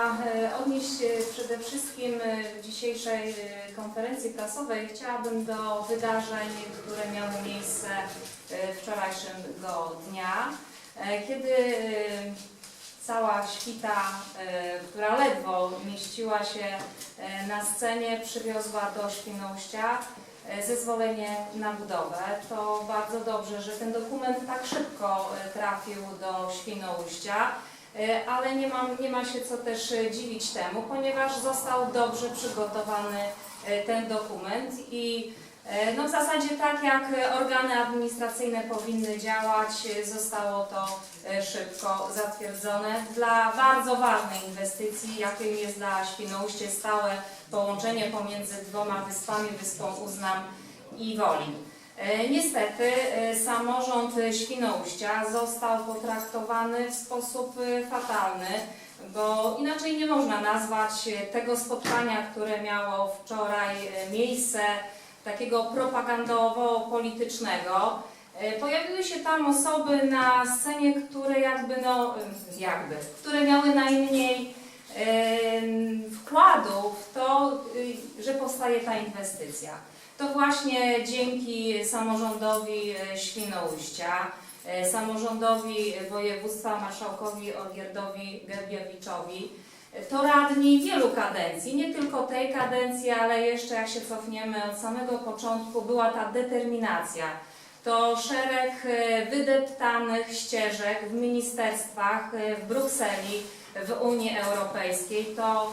E, Odnieść się przede wszystkim e, w dzisiejszej e, konferencji prasowej chciałabym do wydarzeń, które miały miejsce wczorajszego dnia, kiedy cała świta, która ledwo mieściła się na scenie, przywiozła do Świnoujścia zezwolenie na budowę. To bardzo dobrze, że ten dokument tak szybko trafił do Świnoujścia. E, ale nie, mam, nie ma się co też e, dziwić temu, ponieważ został dobrze przygotowany e, ten dokument i no w zasadzie tak jak organy administracyjne powinny działać, zostało to szybko zatwierdzone dla bardzo ważnej inwestycji, jaką jest dla Świnoujście stałe połączenie pomiędzy dwoma wyspami, wyspą Uznam i Wolin. E, Niestety e, samorząd Świnoujścia został potraktowany w sposób e, fatalny, bo inaczej nie można nazwać tego spotkania, które miało wczoraj miejsce, takiego propagandowo-politycznego. Pojawiły się tam osoby na scenie, które jakby, no, jakby, które miały najmniej wkładu w to, y, że powstaje ta inwestycja. To właśnie dzięki samorządowi e, Świnoujścia, e, samorządowi województwa, marszałkowi Olgierdowi Gerbiewiczowi, e, to radni wielu kadencji, nie tylko tej kadencji, ale jeszcze jak się cofniemy od samego początku, była ta determinacja. To szereg e, wydeptanych ścieżek w ministerstwach, e, w Brukseli, w Unii Europejskiej. To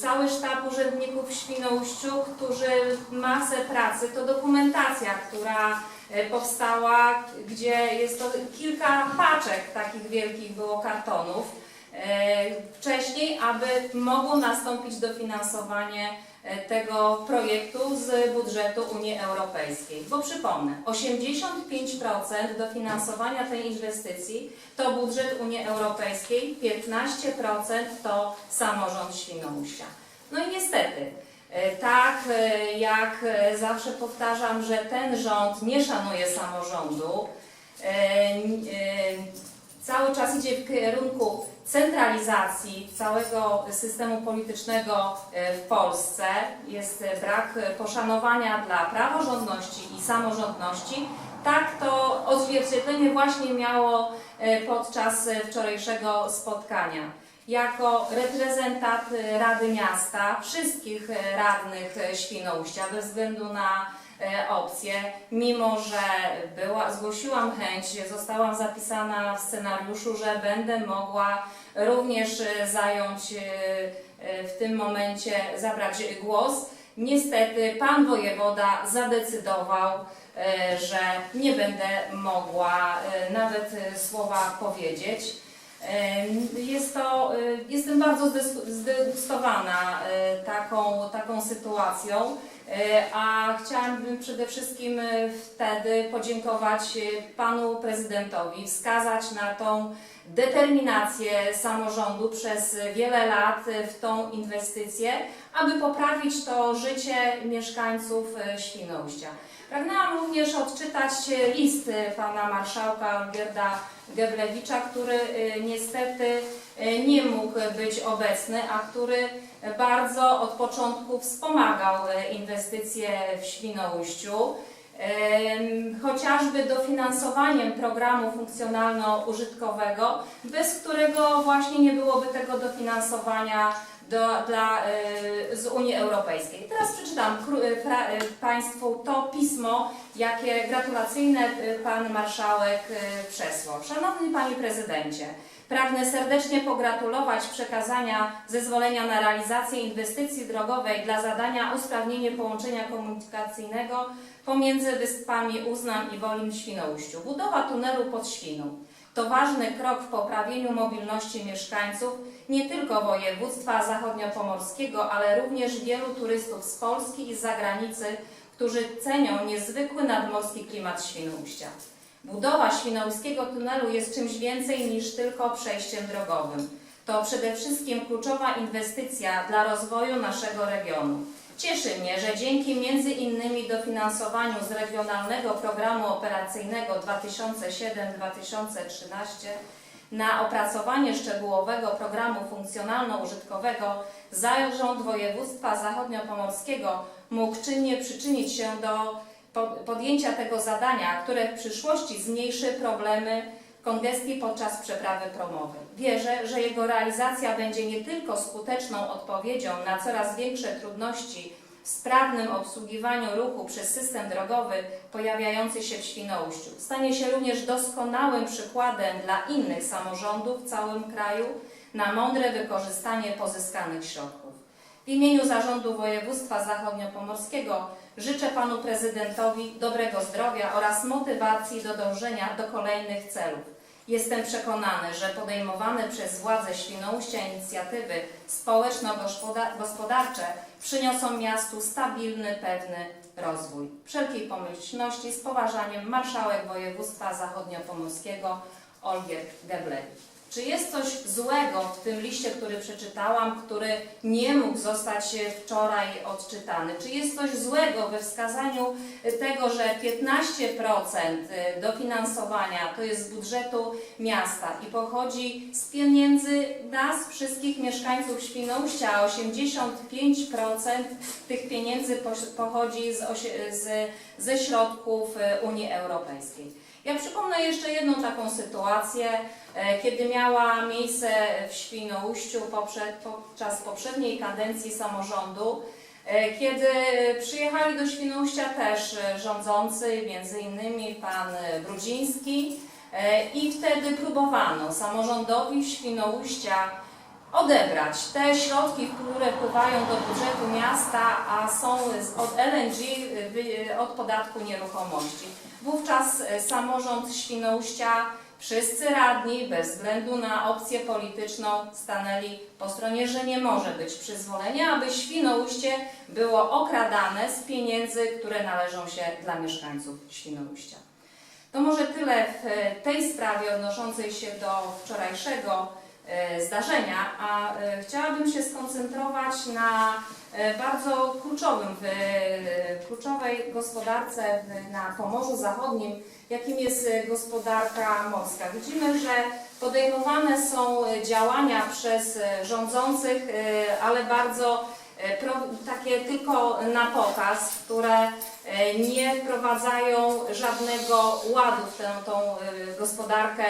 cały sztab urzędników w Świnoujściu, którzy masę pracy, to dokumentacja, która e, powstała, gdzie jest to kilka paczek takich wielkich było kartonów e, wcześniej, aby mogło nastąpić dofinansowanie tego projektu z budżetu Unii Europejskiej. Bo przypomnę, 85% dofinansowania tej inwestycji to budżet Unii Europejskiej, 15% to samorząd Świnoujścia. No i niestety, e, tak e, jak e, zawsze powtarzam, że ten rząd nie szanuje samorządu, e, e, cały czas idzie w kierunku centralizacji całego systemu politycznego e, w Polsce. Jest e, brak poszanowania dla praworządności i samorządności. Tak to odzwierciedlenie właśnie miało e, podczas wczorajszego spotkania. Jako reprezentant Rady Miasta, wszystkich radnych Świnoujścia, bez względu na opcje, mimo że była, zgłosiłam chęć, zostałam zapisana w scenariuszu, że będę mogła również e, zająć e, e, w tym momencie, zabrać głos. Niestety pan wojewoda zadecydował, że nie będę mogła nawet słowa powiedzieć. Jest to, jestem bardzo zdegustowana taką, taką sytuacją, a chciałabym przede wszystkim e, wtedy podziękować e, panu prezydentowi, wskazać na tą determinację samorządu przez wiele lat e, w tą inwestycję, aby poprawić to życie mieszkańców e, Świnoujścia. Pragnęłam również odczytać e, list e, pana marszałka Olgierda Geblewicza, który e, niestety e, nie mógł być obecny, a który bardzo od początku wspomagał e, inwestycje w Świnoujściu. Chociażby dofinansowaniem programu funkcjonalno-użytkowego, bez którego właśnie nie byłoby tego dofinansowania do, dla, e, z Unii Europejskiej. Teraz przeczytam pra, e, Państwu to pismo, jakie gratulacyjne Pan Marszałek przesłał. Szanowny Panie Prezydencie, Pragnę serdecznie pogratulować przekazania zezwolenia na realizację inwestycji drogowej dla zadania usprawnienie połączenia komunikacyjnego pomiędzy wyspami Uznam i Wolim w Świnoujściu. Budowa tunelu pod Świną to ważny krok w poprawieniu mobilności mieszkańców nie tylko województwa zachodniopomorskiego, ale również wielu turystów z Polski i z zagranicy, którzy cenią niezwykły nadmorski klimat Świnoujścia. Budowa świnoujskiego tunelu jest czymś więcej niż tylko przejściem drogowym. To przede wszystkim kluczowa inwestycja dla rozwoju naszego regionu. Cieszy mnie, że dzięki między innymi dofinansowaniu z Regionalnego Programu Operacyjnego 2007-2013 na opracowanie szczegółowego programu funkcjonalno-użytkowego Zarząd Województwa Zachodniopomorskiego mógł czynnie przyczynić się do po- podjęcia tego zadania, które w przyszłości zmniejszy problemy kongestii podczas przeprawy promowej. Wierzę, że jego realizacja będzie nie tylko skuteczną odpowiedzią na coraz większe trudności w sprawnym obsługiwaniu ruchu przez system drogowy pojawiający się w Świnoujściu. Stanie się również doskonałym przykładem dla innych samorządów w całym kraju na mądre wykorzystanie pozyskanych środków. W imieniu Zarządu Województwa Zachodniopomorskiego życzę Panu Prezydentowi dobrego zdrowia oraz motywacji do dążenia do kolejnych celów. Jestem przekonany, że podejmowane przez władze Świnoujścia inicjatywy społeczno-gospodarcze przyniosą miastu stabilny, pewny rozwój. Wszelkiej pomyślności z poważaniem Marszałek Województwa Zachodniopomorskiego Olgier Geblewicz. Czy jest coś złego w tym liście, który przeczytałam, który nie mógł zostać e, wczoraj odczytany? Czy jest coś złego we wskazaniu e, tego, że 15% e, dofinansowania to jest z budżetu miasta i pochodzi z pieniędzy nas, wszystkich mieszkańców Świnoujścia, a 85% tych pieniędzy pochodzi z, z, ze środków Unii Europejskiej? Ja przypomnę jeszcze jedną taką sytuację, e, kiedy miała miejsce w Świnoujściu podczas poprzedniej kadencji samorządu, e, kiedy przyjechali do Świnoujścia też rządzący, między innymi pan Brudziński e, i wtedy próbowano samorządowi Świnoujścia odebrać te środki, które wpływają do budżetu miasta, a są od LNG, od podatku nieruchomości. Wówczas e, samorząd Świnoujścia, wszyscy radni, bez względu na opcję polityczną, stanęli po stronie, że nie może być przyzwolenia, aby Świnoujście było okradane z pieniędzy, które należą się dla mieszkańców Świnoujścia. To może tyle w e, tej sprawie odnoszącej się do wczorajszego zdarzenia, a e, chciałabym się skoncentrować na e, bardzo kluczowym, w e, kluczowej gospodarce na Pomorzu Zachodnim, jakim jest e, gospodarka morska. Widzimy, że podejmowane są e, działania przez e, rządzących, e, ale bardzo e, takie tylko na pokaz, które e, nie wprowadzają żadnego ładu w tę tą e, gospodarkę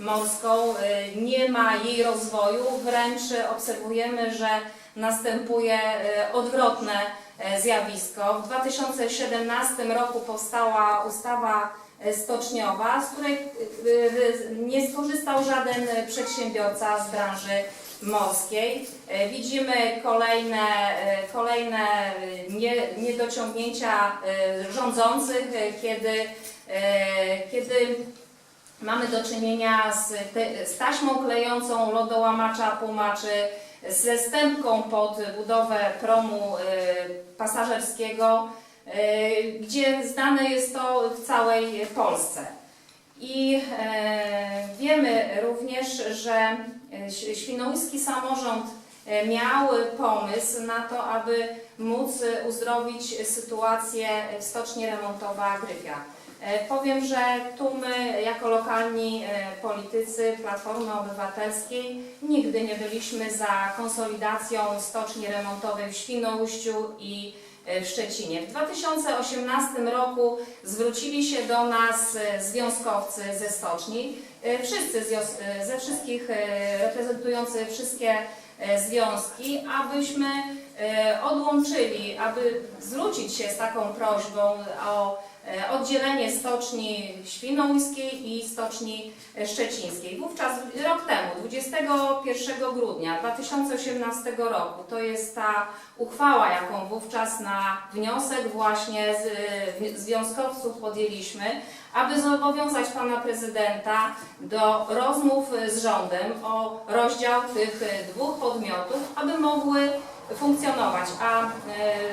morską, e, nie ma jej rozwoju, wręcz obserwujemy, że następuje e, odwrotne e, zjawisko. W 2017 roku powstała ustawa stoczniowa, z której nie skorzystał żaden przedsiębiorca z branży morskiej. Widzimy kolejne, kolejne nie, niedociągnięcia rządzących, kiedy, kiedy mamy do czynienia z, z taśmą klejącą lodołamacza Puma, czy ze stępką pod budowę promu e, pasażerskiego, e, gdzie znane jest to w całej Polsce. I e, wiemy również, że e, świnoujski samorząd e, miał pomysł na to, aby móc uzdrowić sytuację w stoczni remontowa Gryfia. E, Powiem, że tu my jako lokalni e, politycy Platformy Obywatelskiej nigdy nie byliśmy za konsolidacją stoczni remontowej w Świnoujściu i e, w Szczecinie. W 2018 roku zwrócili się do nas związkowcy ze stoczni, wszyscy ze wszystkich reprezentujący wszystkie związki, abyśmy odłączyli, aby zwrócić się z taką prośbą o oddzielenie stoczni świnoujskiej i stoczni e, szczecińskiej. Wówczas rok temu, 21 grudnia 2018 roku, to jest ta uchwała, jaką wówczas na wniosek właśnie z, e, związkowców podjęliśmy, aby zobowiązać pana prezydenta do rozmów z rządem o rozdział tych e, dwóch podmiotów, aby mogły funkcjonować. A e,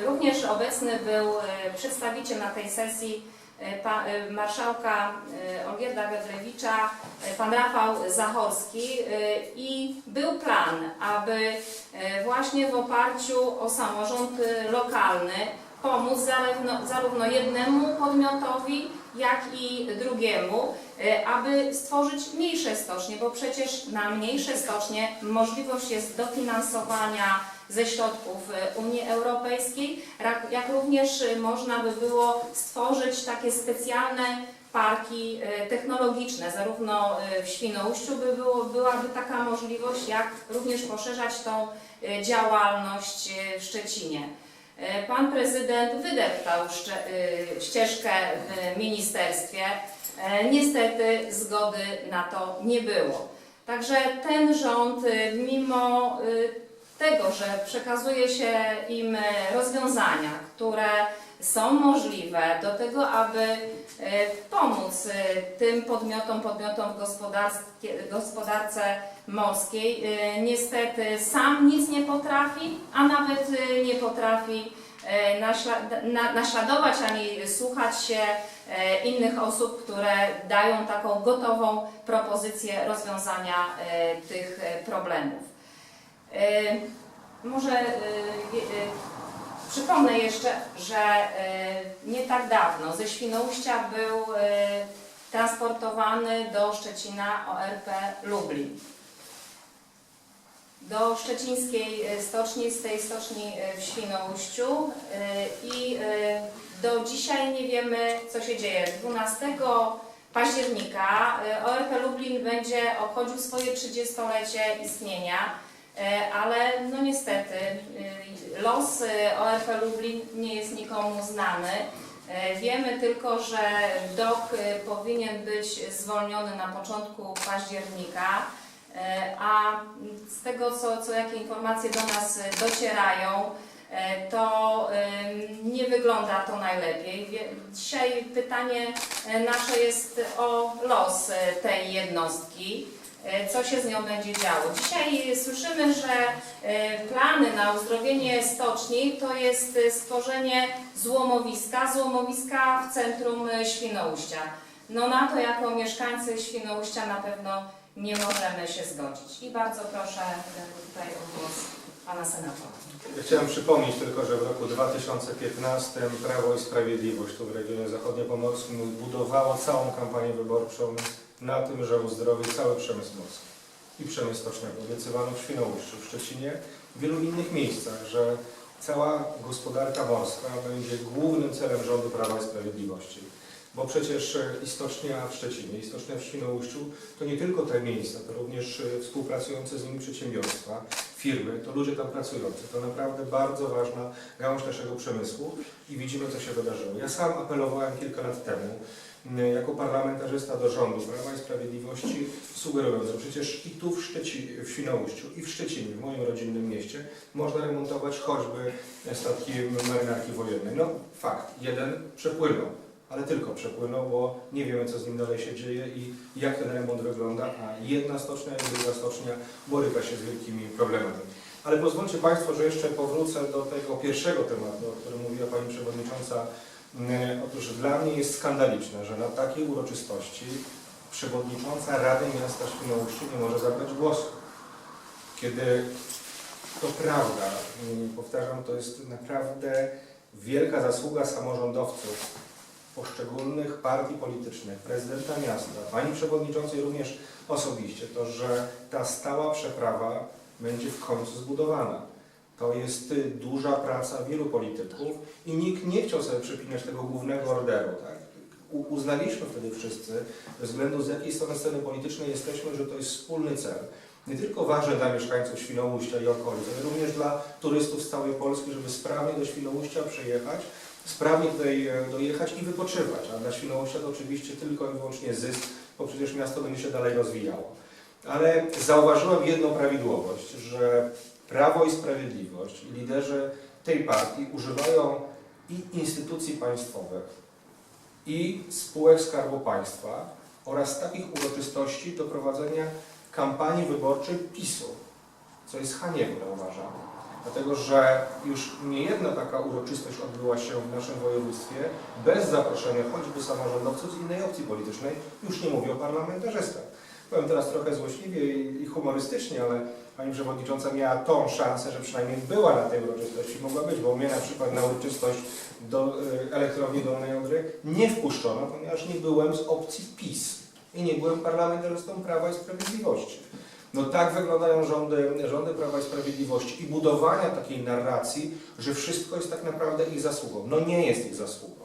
również obecny był e, przedstawiciel na tej sesji e, marszałka Olgierda Gedrewicza, e, pan Rafał Zachorski i był plan, aby właśnie w oparciu o samorząd lokalny pomóc zarówno, zarówno jednemu podmiotowi, jak i drugiemu. aby stworzyć mniejsze stocznie, bo przecież na mniejsze stocznie możliwość jest dofinansowania ze środków e, Unii Europejskiej, jak również e, można by było stworzyć takie specjalne parki e, technologiczne, zarówno w Świnoujściu by było, byłaby taka możliwość, jak również poszerzać tą działalność w Szczecinie. Pan prezydent wydeptał ścieżkę w ministerstwie. Niestety zgody na to nie było. Także ten rząd, mimo tego, że przekazuje się im e, rozwiązania, które są możliwe do tego, aby e, pomóc e, tym podmiotom, podmiotom w gospodarce morskiej. Niestety sam nic nie potrafi, a nawet nie potrafi naśla- na- naśladować ani słuchać się innych osób, które dają taką gotową propozycję rozwiązania tych problemów. E, Może e, e, Przypomnę jeszcze, że nie tak dawno ze Świnoujścia był transportowany do Szczecina ORP Lublin. Do szczecińskiej stoczni, z tej stoczni w Świnoujściu i do dzisiaj nie wiemy, co się dzieje. 12 października ORP Lublin będzie obchodził swoje 30-lecie istnienia. E, ale no niestety y, los y, ORP Lublin nie jest nikomu znany. E, Wiemy tylko, że dok y, powinien być zwolniony na początku października, e, a z tego, co, co jakie informacje do nas docierają, to nie wygląda to najlepiej. Dzisiaj pytanie nasze jest o los tej jednostki co się z nią będzie działo. Dzisiaj słyszymy, że e, plany na uzdrowienie stoczni to jest e, stworzenie złomowiska, złomowiska w centrum e, Świnoujścia. No na to jako mieszkańcy Świnoujścia na pewno nie możemy się zgodzić. I bardzo proszę e, tutaj o głos Pana Senatora. Chciałem przypomnieć tylko, że w roku 2015 Prawo i Sprawiedliwość tu w regionie zachodniopomorskim budowało całą kampanię wyborczą na tym, że uzdrowi cały przemysł morski i przemysł stoczniowym. Obiecywano w Świnoujściu, w Szczecinie, w wielu innych miejscach, że cała gospodarka morska będzie głównym celem rządu Prawa i Sprawiedliwości. Bo przecież e, i stocznia w Szczecinie, i stocznia w Świnoujściu to nie tylko te miejsca, to również współpracujące z nimi przedsiębiorstwa, firmy, to ludzie tam pracujący. To naprawdę bardzo ważna gałąź naszego przemysłu i widzimy, co się wydarzyło. Ja sam apelowałem kilka lat temu jako parlamentarzysta do rządu Prawa i Sprawiedliwości, sugerując, że przecież i tu w, Szczeci, w Świnoujściu, i w Szczecinie, w moim rodzinnym mieście, można remontować choćby statki marynarki wojennej. No fakt, jeden przepłynął, ale tylko przepłynął, bo nie wiemy, co z nim dalej się dzieje i jak ten remont wygląda, a jedna stocznia i druga stocznia boryka się z wielkimi problemami. Ale pozwólcie Państwo, że jeszcze powrócę do tego pierwszego tematu, o którym mówiła Pani Przewodnicząca. Mm, Otóż dla mnie jest skandaliczne, że na takiej uroczystości Przewodnicząca Rady Miasta Świnoujście nie może zabrać głosu. Kiedy to prawda, powtarzam, to jest naprawdę wielka zasługa samorządowców poszczególnych partii politycznych, prezydenta miasta, pani przewodniczącej również osobiście, to że ta stała przeprawa będzie w końcu zbudowana. To jest y, duża praca wielu polityków i nikt nie chciał sobie przypinać tego głównego orderu. Tak? Uznaliśmy wtedy wszyscy, bez względu z jakiej strony sceny politycznej jesteśmy, że to jest wspólny cel. Nie tylko ważny dla mieszkańców Świnoujścia i okolic, ale również dla turystów z całej Polski, żeby sprawnie do Świnoujścia przyjechać, sprawnie tutaj e, dojechać i wypoczywać. A dla Świnoujścia to oczywiście tylko i wyłącznie zysk, bo przecież miasto będzie się dalej rozwijało. Ale zauważyłem jedną prawidłowość, że Prawo i Sprawiedliwość liderzy tej partii używają i instytucji państwowych, i spółek Skarbu Państwa oraz takich uroczystości do prowadzenia kampanii wyborczej PiSu, co jest haniebne uważam. Dlatego, że już niejedna taka uroczystość odbyła się w naszym województwie bez zaproszenia choćby samorządowców z innej opcji politycznej, już nie mówię o parlamentarzystach. Powiem teraz trochę złośliwie i humorystycznie, ale Pani Przewodnicząca miała tą szansę, że przynajmniej była na tej uroczystości, mogła być, bo mnie na przykład na uroczystość do y, elektrowni Dolnej Odry nie wpuszczono, ponieważ nie byłem z opcji PiS. i nie byłem parlamentarzystą Prawa i Sprawiedliwości. No tak wyglądają rządy, rządy Prawa i Sprawiedliwości i budowania takiej narracji, że wszystko jest tak naprawdę ich zasługą. No nie jest ich zasługą.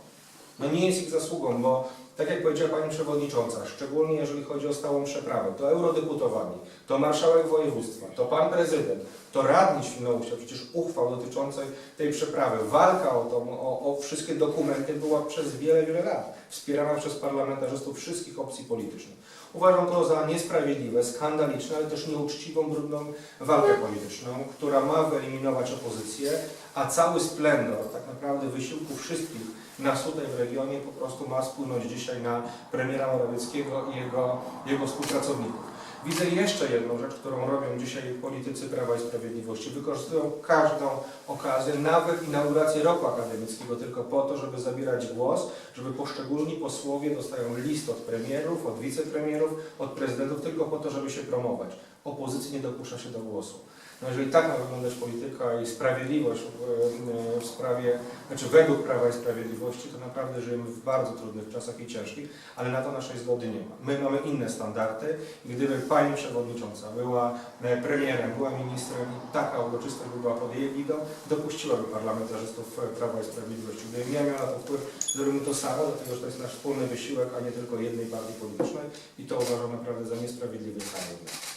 No nie jest ich zasługą, bo tak jak powiedziała Pani Przewodnicząca, szczególnie jeżeli chodzi o stałą przeprawę, to eurodeputowani, to marszałek województwa, to Pan Prezydent, to radni Świnoujścia, przecież uchwał dotyczącej tej przeprawy, walka o, tą, o, o wszystkie dokumenty była przez wiele, wiele lat, wspierana przez parlamentarzystów wszystkich opcji politycznych. Uważam to za niesprawiedliwe, skandaliczne, ale też nieuczciwą, brudną walkę polityczną, która ma wyeliminować opozycję, a cały splendor tak naprawdę wysiłku wszystkich nas tutaj w regionie po prostu ma spłynąć dzisiaj na premiera Morawieckiego i jego, jego współpracowników. Widzę jeszcze jedną rzecz, którą robią dzisiaj politycy Prawa i Sprawiedliwości. Wykorzystują każdą okazję, nawet inaugurację roku akademickiego, tylko po to, żeby zabierać głos, żeby poszczególni posłowie dostają list od premierów, od wicepremierów, od prezydentów, tylko po to, żeby się promować. Opozycji nie dopuszcza się do głosu. No jeżeli tak ma wyglądać polityka i sprawiedliwość w, w sprawie, znaczy według Prawa i Sprawiedliwości, to naprawdę żyjemy w bardzo trudnych czasach i ciężkich, ale na to naszej zgody nie ma. My mamy inne standardy i gdyby Pani Przewodnicząca była e, premierem, była ministrem i taka uroczystość by była pod jej egidą, dopuściłaby parlamentarzystów e, Prawa i Sprawiedliwości. Gdybym ja miał na to wpływ, zrobimy to samo, dlatego że to jest nasz wspólny wysiłek, a nie tylko jednej partii politycznej i to uważam naprawdę za niesprawiedliwy haniebne.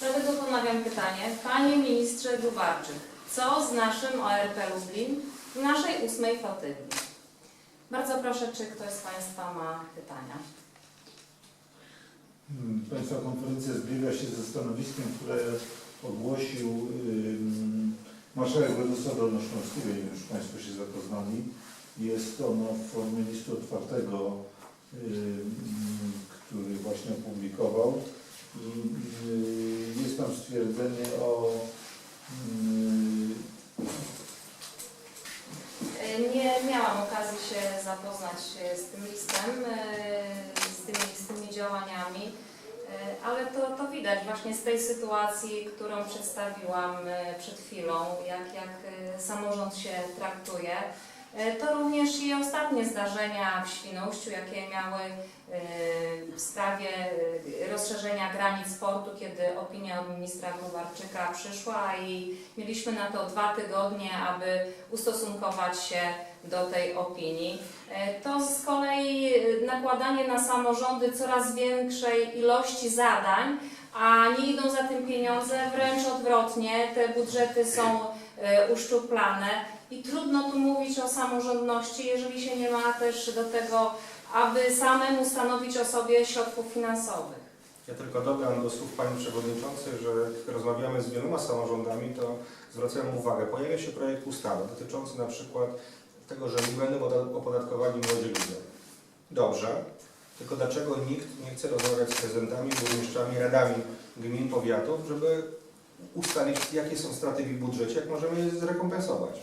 Dlatego ponawiam pytanie. Panie ministrze Grubarczyk, co z naszym ORP Lublin w naszej ósmej flotylli? Bardzo proszę, czy ktoś z Państwa ma pytania? Hmm, Państwa konferencja zbiega się ze stanowiskiem, które ogłosił marszałek nie wiem, czy Państwo się zapoznali. Jest ono w formie listu otwartego, który właśnie opublikował. I y, jest tam stwierdzenie o ym, E, Nie miałam okazji się zapoznać e, z tym listem, e, z tymi, z tymi działaniami, ale to, to widać właśnie z tej sytuacji, którą przedstawiłam przed chwilą, jak, jak samorząd się traktuje. E, To również i ostatnie zdarzenia w Świnoujściu, jakie miały e, w sprawie e, rozszerzenia granic portu, kiedy opinia od ministra Grubarczyka przyszła i mieliśmy na to dwa tygodnie, aby ustosunkować się do tej opinii. To z kolei nakładanie na samorządy coraz większej ilości zadań, a nie idą za tym pieniądze, wręcz odwrotnie, te budżety są uszczuplane i trudno tu mówić o samorządności, jeżeli się nie ma też do tego, aby samemu stanowić o sobie środków finansowych. Ja tylko dodam do słów Pani Przewodniczącej, że jak rozmawiamy z wieloma samorządami, to zwracają uwagę, pojawia się projekt ustawy dotyczący na przykład tego, że nie będą poda- opodatkowani młodzi ludzie. Dobrze, tylko dlaczego nikt nie chce rozmawiać z prezydentami, burmistrzami, radami gmin, powiatów, żeby ustalić, jakie są straty w ich budżecie, jak możemy je zrekompensować.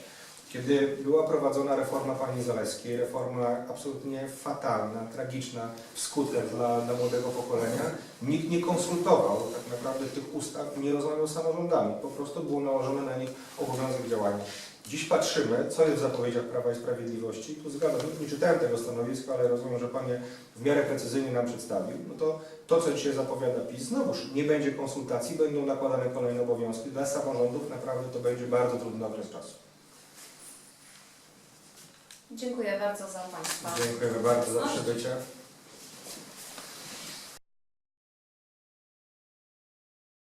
Kiedy była prowadzona reforma pani Zaleskiej, reforma absolutnie fatalna, tragiczna skutek dla, dla młodego pokolenia, nikt nie konsultował tak naprawdę tych ustaw, nie rozmawiał z samorządami. Po prostu był nałożony na nich obowiązek działania. Dziś patrzymy, co jest w zapowiedziach Prawa i Sprawiedliwości. Tu zgadzam, nie czytałem tego stanowiska, ale rozumiem, że Pan je w miarę precyzyjnie nam przedstawił. No to to, co dzisiaj zapowiada PiS, znowuż nie będzie konsultacji, będą nakładane kolejne obowiązki. Dla samorządów naprawdę to będzie bardzo trudny okres czasu. Dziękuję bardzo za Państwa. Dziękujemy bardzo za przybycie.